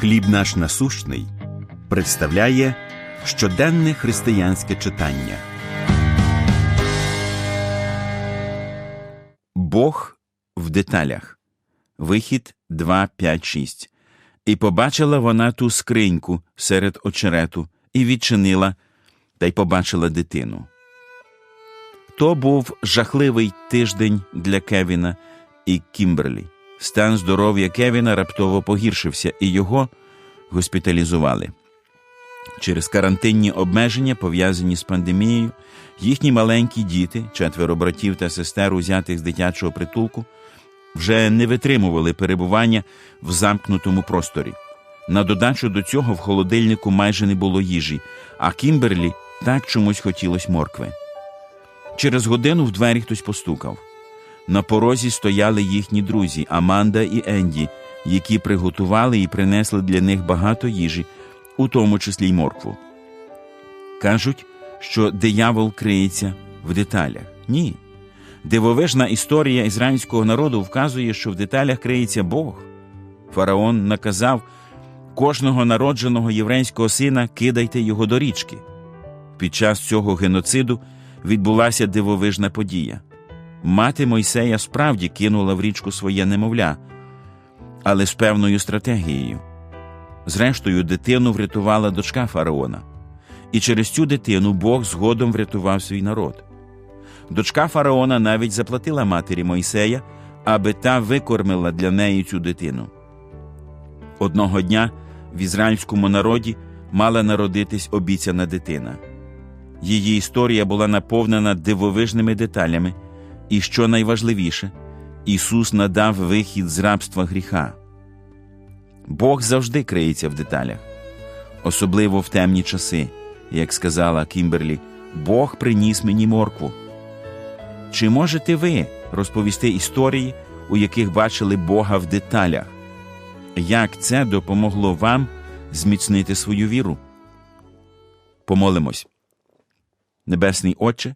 Хліб наш насущний представляє щоденне християнське читання. Бог в деталях. Вихід 2.5.6. І побачила вона ту скриньку серед очерету, і відчинила, та й побачила дитину. То був жахливий тиждень для Кевіна і Кімберлі. Стан здоров'я Кевіна раптово погіршився, і його госпіталізували. Через карантинні обмеження, пов'язані з пандемією, їхні маленькі діти, четверо братів та сестер, узятих з дитячого притулку, вже не витримували перебування в замкнутому просторі. На додачу до цього в холодильнику майже не було їжі, а Кімберлі так чомусь хотілось моркви. Через годину в двері хтось постукав. На порозі стояли їхні друзі Аманда і Енді, які приготували і принесли для них багато їжі, у тому числі й моркву. Кажуть, що диявол криється в деталях. Ні. Дивовижна історія ізраїльського народу вказує, що в деталях криється Бог. Фараон наказав кожного народженого єврейського сина кидайте його до річки. Під час цього геноциду відбулася дивовижна подія. Мати Мойсея справді кинула в річку своє немовля, але з певною стратегією. Зрештою, дитину врятувала дочка фараона, і через цю дитину Бог згодом врятував свій народ. Дочка фараона навіть заплатила матері Мойсея, аби та викормила для неї цю дитину. Одного дня в ізраїльському народі мала народитись обіцяна дитина. Її історія була наповнена дивовижними деталями, і, що найважливіше, Ісус надав вихід з рабства гріха. Бог завжди криється в деталях, особливо в темні часи, як сказала Кімберлі, Бог приніс мені моркву. Чи можете ви розповісти історії, у яких бачили Бога в деталях? Як це допомогло вам зміцнити свою віру? Помолимось. Небесний Отче,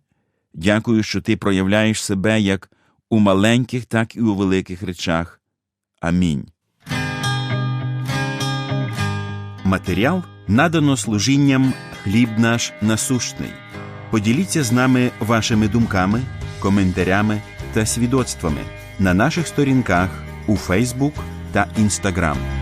дякую, що Ти проявляєш себе як у маленьких, так і у великих речах. Амінь. Матеріал надано служінням хліб наш насущний. Поділіться з нами вашими думками, коментарями та свідоцтвами на наших сторінках у Фейсбук та Інстаграм.